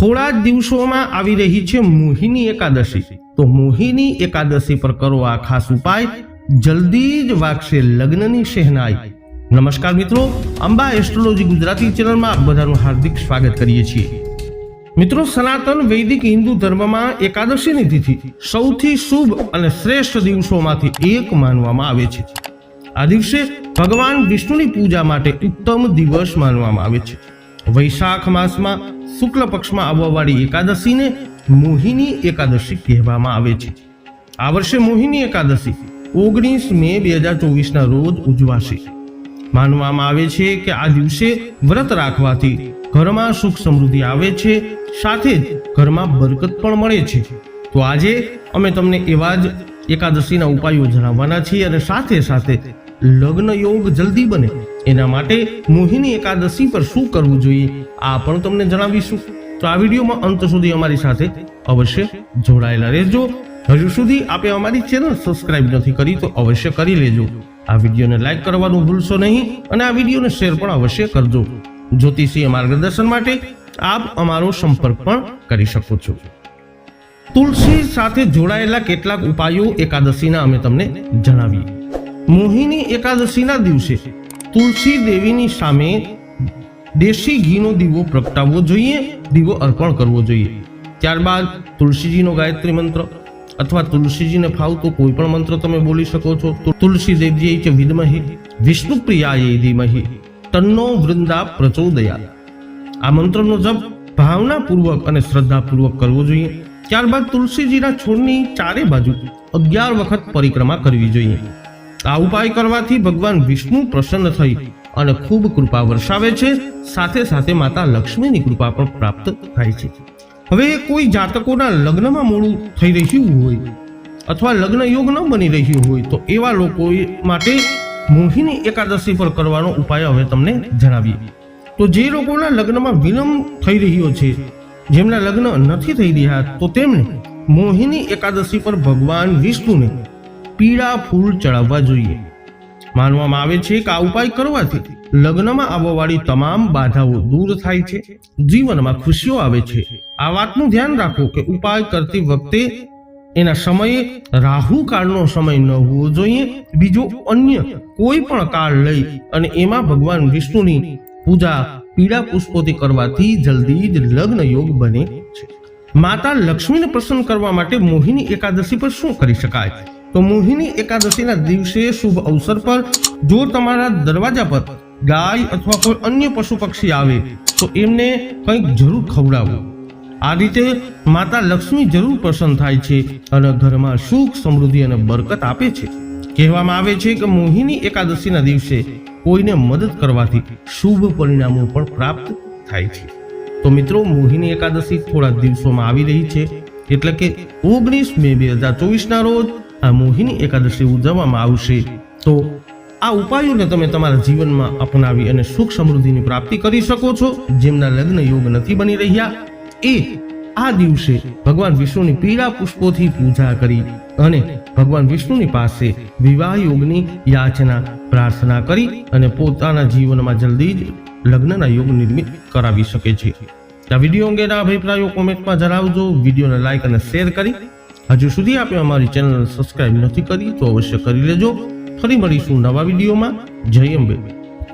થોડા જ દિવસોમાં આવી રહી છે મોહિની એકાદશી. તો મોહિની એકાદશી પર કરો આ ખાસ ઉપાય. જલ્દી જ વાગશે લગ્નની શહેનાઈ. નમસ્કાર મિત્રો, અંબા એસ્ટ્રોલોજી ગુજરાતી ચેનલમાં આપ બધાનું હાર્દિક સ્વાગત કરીએ છીએ. મિત્રો, સનાતન વૈદિક હિન્દુ ધર્મમાં એકાદશીની તિથિ સૌથી શુભ અને શ્રેષ્ઠ દિવસોમાંથી એક માનવામાં આવે છે. આ દિવસે ભગવાન વિષ્ણુની પૂજા માટે ઉત્તમ દિવસ માનવામાં આવે છે. વૈશાખ માસમાં શુક્લ પક્ષમાં આવવાવાળી એકાદશીને મોહિની એકાદશી કહેવામાં આવે છે. આ વર્ષે મોહિની એકાદશી ઓગણીસ મે બે હજાર ચોવીસના રોજ ઉજવાશે. માનવામાં આવે છે કે આ દિવસે વ્રત રાખવાથી ઘરમાં સુખ સમૃદ્ધિ આવે છે, સાથે જ ઘરમાં બરકત પણ મળે છે. તો આજે અમે તમને એવા જ એકાદશીના ઉપાયો જણાવવાના છીએ અને સાથે સાથે લગ્ન યોગ જલ્દી બને. એના માટે મોહિની એકાદશી પર શું કરવું જોઈએ, આ પણ તમને જણાવીશું. તો આ વિડીયોમાં અંત સુધી અમારી સાથે અવશ્ય જોડાયેલા રહેજો. હજુ સુધી આપે અમારી ચેનલ સબસ્ક્રાઇબ નથી કરી તો અવશ્ય કરી લેજો. આ વિડીયોને લાઇક કરવાનું ભૂલશો નહીં અને આ વિડીયોને શેર પણ અવશ્ય કરજો. જ્યોતિષીય માર્ગદર્શન માટે આપ અમારો સંપર્ક પણ કરી શકો છો. તુલસી સાથે જોડાયેલા કેટલાક ઉપાયો એકાદશીના અમે તમને જણાવીએ. મોહિની એકાદશીના દિવસે તુલસી દેવીની સામે દેશી ઘીનો દીવો પ્રગટાવવો જોઈએ, દીવો અર્પણ કરવો જોઈએ. ત્યારબાદ તુલસીજીનો ગાયત્રી મંત્ર અથવા તુલસીજીને ફાવતો કોઈ પણ મંત્ર તમે બોલી શકો છો. તુલસી દેવજી છે વિદ્મહી વિષ્ણુ પ્રિયાય ધીમહી, તન્નો વૃંદા પ્રચોદયા. આ મંત્રનો જપ ભાવનાપૂર્વક અને શ્રદ્ધાપૂર્વક કરવો જોઈએ. ત્યારબાદ તુલસીજીના છોડની ચારે બાજુ અગિયાર વખત પરિક્રમા કરવી જોઈએ. આ ઉપાય કરવાથી ભગવાન વિષ્ણુ પ્રસન્ન થઈ અને ખૂબ કૃપા વરસાવે છે. સાથે સાથે માતા લક્ષ્મીની કૃપા પણ પ્રાપ્ત થાય છે. હવે કોઈ જાતકોના લગ્નમાં મોડું થઈ રહ્યું હોય અથવા લગ્ન યોગ ન બની રહ્યું હોય તો એવા લોકો માટે મોહિની એકાદશી પર કરવાનો ઉપાય હવે તમને જણાવીએ. તો જે લોકોના લગ્નમાં વિલંબ થઈ રહ્યો છે, જેમના લગ્ન નથી થઈ રહ્યા, તો તેમને મોહિની એકાદશી પર ભગવાન વિષ્ણુને પીળા ફૂલ ચડાવવા જોઈએ. માનવામાં આવે છે કે આ ઉપાય કરવાથી લગ્નમાં આવવાવાળી તમામ બાધાઓ દૂર થાય છે. જીવનમાં ખુશીઓ આવે છે. આ વાતનું ધ્યાન રાખો કે ઉપાય કરતી વખતે એના સમયે રાહુ કાળનો સમય ન હોવો જોઈએ. બીજો અન્ય કોઈ પણ કાળ લઈ અને એમાં ભગવાન વિષ્ણુની પૂજા પીળા પુષ્પોથી કરવાથી જલ્દી જ લગ્ન યોગ બને છે. માતા લક્ષ્મીને પ્રસન્ન કરવા માટે મોહિની એકાદશી પર શું કરી શકાય? તો મોહિની એકાદશીના દિવસે શુભ અવસર પર જો તમારા દરવાજા પર ગાય અથવા કોઈ અન્ય પશુ પક્ષી આવે, તો એમને કંઈક જરૂર ખવડાવો. આ રીતે માતા લક્ષ્મી જરૂર પ્રસન્ન થાય છે અને ઘરમાં સુખ, સમૃદ્ધિ અને બરકત આપે છે. કહેવામાં આવે છે કે મોહિની એકાદશીના દિવસે કોઈને મદદ કરવાથી શુભ પરિણામો પણ પ્રાપ્ત થાય છે. તો મિત્રો, મોહિની એકાદશી થોડા દિવસોમાં આવી રહી છે, એટલે કે ઓગણીસ મે બે હજાર ચોવીસના રોજ આ મોહિની એકાદશી ઉજવવામાં આવશે. તો આ ઉપાયોને તમે તમારા જીવનમાં અપનાવી અને સુખ સમૃદ્ધિની પ્રાપ્તિ કરી શકો છો. જેમના લગ્ન યોગ નથી બની રહ્યા, એ આ દિવસે ભગવાન વિષ્ણુની પીળા પુષ્પોથી પૂજા કરી અને ભગવાન વિષ્ણુની પાસે વિવાહ યોગની યાચના, પ્રાર્થના કરી અને પોતાના જીવનમાં જલ્દી જ લગ્નના યોગ નિર્મિત કરાવી શકે છે. આ વીડિયો અંગેના અભિપ્રાયો કોમેન્ટમાં જણાવજો. વિડીયોને લાઇક અને શેર કરી હજુ સુધી આપે અમારી ચેનલ સબસ્ક્રાઇબ નથી કરી તો અવશ્ય કરી લેજો. ફરી મળીશું નવા વિડીયોમાં. જય અંબે.